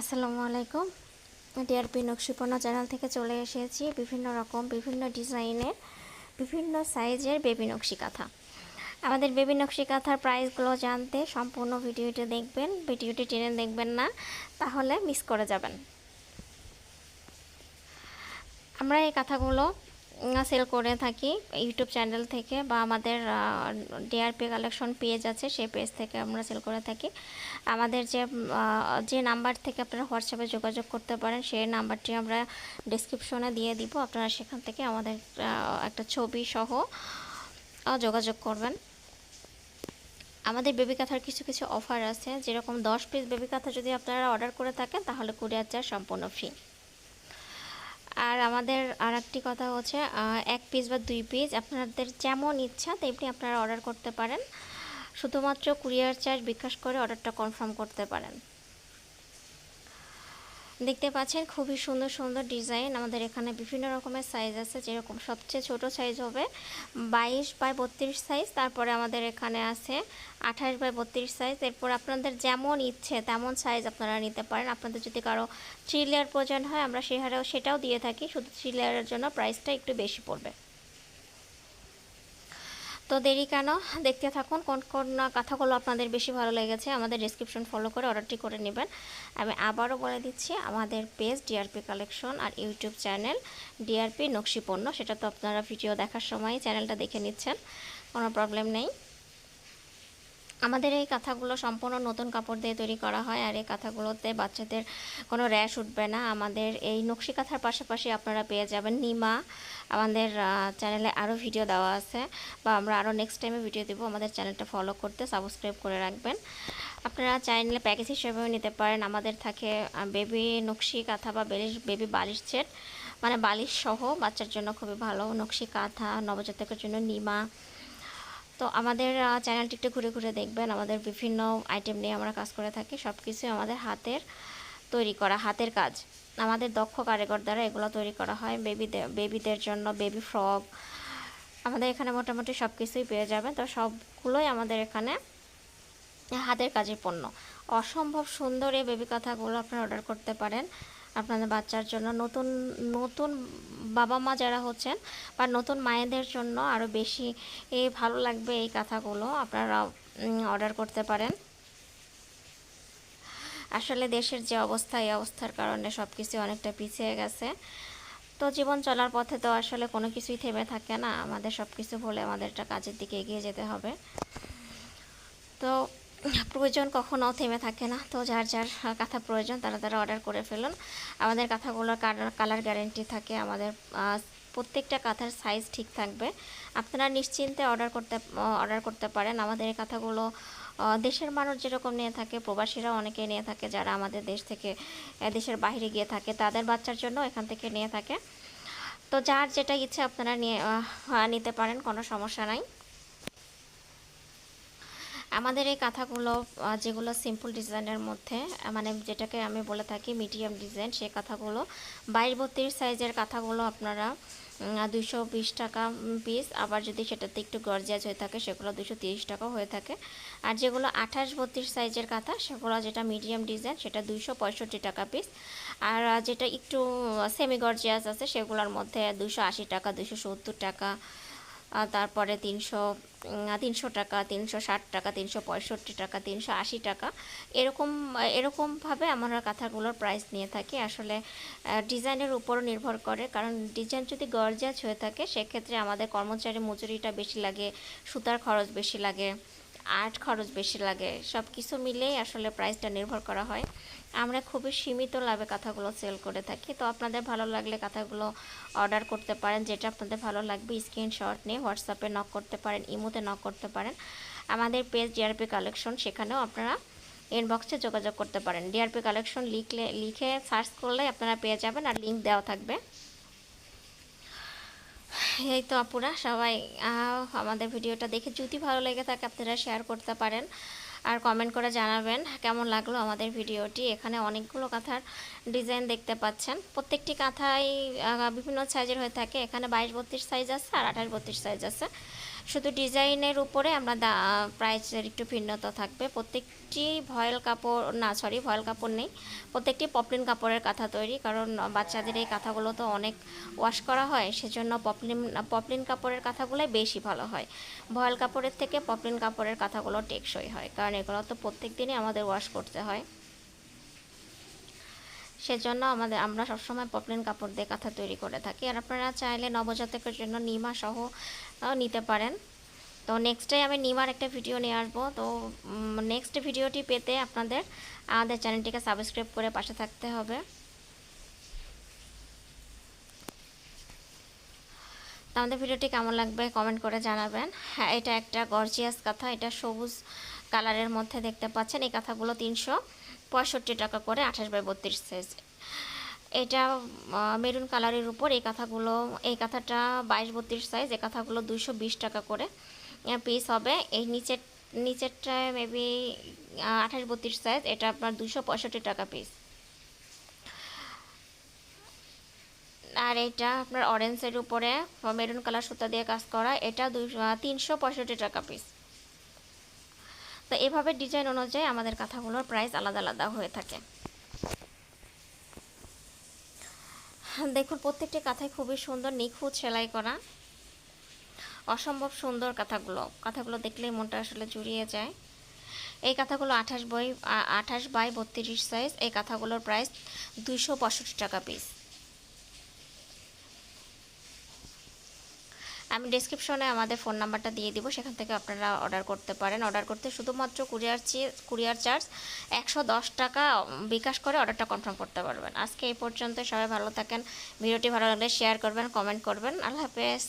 আসসালামু আলাইকুম। DRP নকশিপনা channel থেকে চলে এসেছি বিভিন্ন রকম, বিভিন্ন ডিজাইনের, বিভিন্ন সাইজের বেবি নকশি কাঁথা। আমাদের বেবি নকশি কাঁথার প্রাইসগুলো জানতে সম্পূর্ণ ভিডিওটি দেখবেন, ভিডিওটি টেনে দেখবেন না, তাহলে মিস করে যাবেন। আমরা এই কাঁথাগুলো সেল করে থাকি ইউটিউব চ্যানেল থেকে বা আমাদের ডিআরপি কালেকশন পেজ আছে, সেই পেজ থেকে আমরা সেল করে থাকি। আমাদের যে যে নাম্বার থেকে আপনারা হোয়াটসঅ্যাপে যোগাযোগ করতে পারেন, সেই নাম্বারটি আমরা ডিসক্রিপশনে দিয়ে দিব। আপনারা সেখান থেকে আমাদের একটা ছবি সহ যোগাযোগ করবেন। আমাদের বেবি কাঁথার কিছু কিছু অফার আছে, যেরকম দশ পিস বেবি কাঁথা যদি আপনারা অর্ডার করে থাকেন, তাহলে কুরিয়ার চার্জ সম্পূর্ণ ফ্রি আর আমাদের আর একটি কথা হচ্ছে এক পিস বা দুই পিস আপনাদের যেমন ইচ্ছা তেমনি আপনারা অর্ডার করতে পারেন। শুধুমাত্র কুরিয়ার চার্জ বিকাশ করে অর্ডারটা কনফার্ম করতে পারেন। দেখতে পাচ্ছেন খুবই সুন্দর সুন্দর ডিজাইন। আমাদের এখানে বিভিন্ন রকমের সাইজ আছে, যেরকম সবচেয়ে ছোট সাইজ হবে বাইশ বাই বত্রিশ সাইজ তারপরে আমাদের এখানে আছে আঠাশ বাই বত্রিশ সাইজ এরপর আপনাদের যেমন ইচ্ছে তেমন সাইজ আপনারা নিতে পারেন। আপনাদের যদি কারও থ্রি লেয়ার প্রয়োজন হয়, আমরা সে হারেও সেটাও দিয়ে থাকি, শুধু থ্রি লেয়ারের জন্য প্রাইসটা একটু বেশি পড়বে। তো দেরি কেন? দেখতে থাকুন কোন কোন কথাগুলো আপনাদের বেশি ভালো লেগেছে, আমাদের ডিসক্রিপশন ফলো করে অর্ডারটি করে নেবেন। আমি আবারও বলে দিচ্ছি, আমাদের পেজ ডিআরপি কালেকশন আর ইউটিউব চ্যানেল ডিআরপি নকশি পণ্য সেটা তো আপনারা ভিডিও দেখার সময় চ্যানেলটা দেখে নিচ্ছেন, কোনো প্রবলেম নেই। আমাদের এই কাঁথাগুলো সম্পূর্ণ নতুন কাপড় দিয়ে তৈরি করা হয় আর এই কাঁথাগুলোতে বাচ্চাদের কোনো র্যাশ উঠবে না। আমাদের এই নকশি কাঁথার পাশাপাশি আপনারা পেয়ে যাবেন নিমা। আমাদের চ্যানেলে আরও ভিডিও দেওয়া আছে বা আমরা আরও নেক্সট টাইমে ভিডিও দেবো। আমাদের চ্যানেলটা ফলো করতে সাবস্ক্রাইব করে রাখবেন। আপনারা চাইলে প্যাকেজ হিসেবেও নিতে পারেন। আমাদের থাকে বেবি নকশি কাঁথা বা বেবি বালিশ সেট মানে বালিশ সহ বাচ্চার জন্য খুবই ভালো। নকশি কাঁথা, নবজাতকের জন্য নিমা তো আমাদের চ্যানেলটি একটু ঘুরে ঘুরে দেখবেন। আমাদের বিভিন্ন আইটেম নিয়ে আমরা কাজ করে থাকি। সব কিছুই আমাদের হাতের তৈরি করা, হাতের কাজ। আমাদের দক্ষ কারিগর দ্বারা এগুলো তৈরি করা হয়। বেবিদের বেবিদের জন্য বেবি ফ্রক আমাদের এখানে মোটামুটি সব কিছুই পেয়ে যাবেন। তো সবগুলোই আমাদের এখানে হাতের কাজের পণ্য। অসম্ভব সুন্দর এই বেবি কাঁথাগুলো আপনারা অর্ডার করতে পারেন। আপনাদের বাচ্চার জন্য নতুন নতুন বাবা মা যারা হচ্ছেন বা নতুন মায়েদের জন্য আরও বেশি ভালো লাগবে এই কাঁথাগুলো। আপনারা অর্ডার করতে পারেন। আসলে দেশের যে অবস্থা, এই অবস্থার কারণে সব কিছু অনেকটা পিছিয়ে গেছে। তো জীবন চলার পথে তো আসলে কোনো কিছুই থেমে থাকে না। আমাদের সব কিছু বলে আমাদের একটা কাজের দিকে এগিয়ে যেতে হবে। তো প্রয়োজন কখনো থেমে থাকে না। তো যার যার কাঁথা প্রয়োজন তারা তারা অর্ডার করে ফেলুন। আমাদের কাঁথাগুলোর কালার গ্যারেন্টি থাকে। আমাদের প্রত্যেকটা কাঁথার সাইজ ঠিক থাকবে। আপনারা নিশ্চিন্তে অর্ডার করতে অর্ডার করতে পারেন। আমাদের এই কাঁথাগুলো দেশের মানুষ যেরকম নিয়ে থাকে প্রবাসীরা অনেকে নিয়ে থাকে। যারা আমাদের দেশ থেকে দেশের বাইরে গিয়ে থাকে, তাদের বাচ্চার জন্য এখান থেকে নিয়ে থাকে। তো যার যেটা ইচ্ছে আপনারা নিয়ে নিতে পারেন, কোনো সমস্যা নাই। আমাদের এই কাঁথাগুলো যেগুলো সিম্পল ডিজাইনের মধ্যে মানে যেটাকে আমি বলে থাকি মিডিয়াম ডিজাইন সেই কাঁথাগুলো বাইশ বত্রিশ সাইজের কাঁথাগুলো আপনারা দুশো বিশ টাকা পিস আবার যদি সেটাতে একটু গর্জিয়াস হয়ে থাকে, সেগুলো দুশো তিরিশ টাকা হয়ে থাকে। আর যেগুলো আঠাশ বত্রিশ সাইজের কাঁথা, সেগুলো যেটা মিডিয়াম ডিজাইন সেটা দুইশো পঁয়ষট্টি টাকা পিস আর যেটা একটু সেমি গর্জিয়াস আছে, সেগুলোর মধ্যে দুশো আশি টাকা দুশো সত্তর টাকা তারপরে তিনশো তিনশো টাকা, তিনশো ষাট টাকা, তিনশো পঁয়ষট্টি টাকা, তিনশো আশি টাকা, এরকম এরকমভাবে আমরা কাঁথাগুলোর প্রাইস নিয়ে থাকি। আসলে ডিজাইনের উপরও নির্ভর করে, কারণ ডিজাইন যদি গর্জাস হয়ে থাকে, সেক্ষেত্রে আমাদের কর্মচারী মজুরিটা বেশি লাগে, সুতার খরচ বেশি লাগে, আর্ট খরচ বেশি লাগে সব কিছু মিলেই আসলে প্রাইসটা নির্ভর করা হয়। আমরা খুবই সীমিত লাভে কাঁথাগুলো সেল করে থাকি। তো আপনাদের ভালো লাগলে কাঁথাগুলো অর্ডার করতে পারেন। যেটা আপনাদের ভালো লাগবে স্ক্রিনশট নিয়ে হোয়াটসঅ্যাপে নক করতে পারেন, ইমোতে নক করতে পারেন। আমাদের পেজ ডিআরপি কালেকশন সেখানেও আপনারা ইনবক্সে যোগাযোগ করতে পারেন। ডিআরপি কালেকশন লিখলে, লিখে সার্চ করলে আপনারা পেয়ে যাবেন আর লিঙ্ক দেওয়া থাকবে। এই তো আপুরা, সবাই আমাদের ভিডিওটা দেখে যদি ভালো লেগে থাকে, আপনারা শেয়ার করতে পারেন। আর কমেন্ট করে জানাবেন কেমন লাগল আমাদের ভিডিওটি। এখানে অনেকগুলো কাঁথার ডিজাইন দেখতে পাচ্ছেন। প্রত্যেকটি কাঁথাই বিভিন্ন সাইজের হয়ে থাকে। এখানে বাইশ বত্রিশ সাইজ আছে আর আঠাশ বত্রিশ সাইজ আছে। শুধু ডিজাইনের উপরে আমরা প্রাইসের একটু ভিন্নতা থাকবে। প্রত্যেকটি ভয়েল কাপড়, না সরি ভয়েল কাপড় নেই। প্রত্যেকটি পপলিন কাপড়ের কাঁথা তৈরি, কারণ বাচ্চাদের এই কাঁথাগুলো তো অনেক ওয়াশ করা হয়, সেজন্য পপলিন পপলিন কাপড়ের কাঁথাগুলোই বেশি ভালো হয়। ভয়েল কাপড়ের থেকে পপলিন কাপড়ের কাঁথাগুলো টেকসই হয়, কারণ এগুলো তো প্রত্যেক দিনই আমাদের ওয়াশ করতে হয়। সেজন্য আমাদের, আমরা সবসময় পপলিন কাপড় দিয়ে কাঁথা তৈরি করে থাকি। আর আপনারা চাইলে নবজাতকের জন্য নিমা সহ আহ, নিতে পারেন। তো নেক্সটে আমি নিমার একটা ভিডিও নিয়ে আসব। তো নেক্সট ভিডিওটি পেতে আপনাদের আমাদের চ্যানেলটিকে সাবস্ক্রাইব করে পাশে থাকতে হবে। তো আমাদের ভিডিওটি কেমন লাগবে কমেন্ট করে জানাবেন। হ্যাঁ এটা একটা গর্জিয়াস কাঁথা। এটা সবুজ কালারের মধ্যে দেখতে পাচ্ছেন। এই কাঁথাগুলো তিনশো পঁয়ষট্টি টাকা করে আঠাশ বাই বত্রিশ সাইজ এটা মেরুন কালারের উপর এই কাঁথাগুলো, এই কাঁথাটা বাইশ বত্রিশ সাইজ এই কাঁথাগুলো দুইশো বিশ টাকা করে পিস হবে। এই নিচের নিচেরটায় মেবি আঠাশ বত্রিশ সাইজ এটা আপনার দুশো টাকা পিস আর এটা আপনার অরেঞ্জের উপরে মেরুন কালার সুতা দিয়ে কাজ করা, এটা তিনশো টাকা পিস তো এভাবে ডিজাইন অনুযায়ী আমাদের কাঁথাগুলোর প্রাইস আলাদা আলাদা হয়ে থাকে। দেখুন, প্রত্যেকটি কাঁথায় খুবই সুন্দর নিখুঁত সেলাই করা। অসম্ভব সুন্দর কাঁথাগুলো। কাঁথাগুলো দেখলেই মনটা আসলে জুড়িয়ে যায়। এই কাঁথাগুলো আঠাশ বই আঠাশ বাই বত্রিশ সাইজ এই কাঁথাগুলোর প্রাইস দুইশো পঁয়ষট্টি টাকা পিস আমি ডিসক্রিপশনে আমাদের ফোন নাম্বারটা দিয়ে দিব, সেখান থেকে আপনারা অর্ডার করতে পারেন। অর্ডার করতে শুধুমাত্র কুরিয়ার কুরিয়ার চার্জ একশো দশ টাকা বিকাশ করে অর্ডারটা কনফার্ম করতে পারবেন। আজকে এই পর্যন্ত সবাই ভালো থাকেন। ভিডিওটি ভালো লাগলে শেয়ার করবেন কমেন্ট করবেন। আল্লাহ হাফেজ।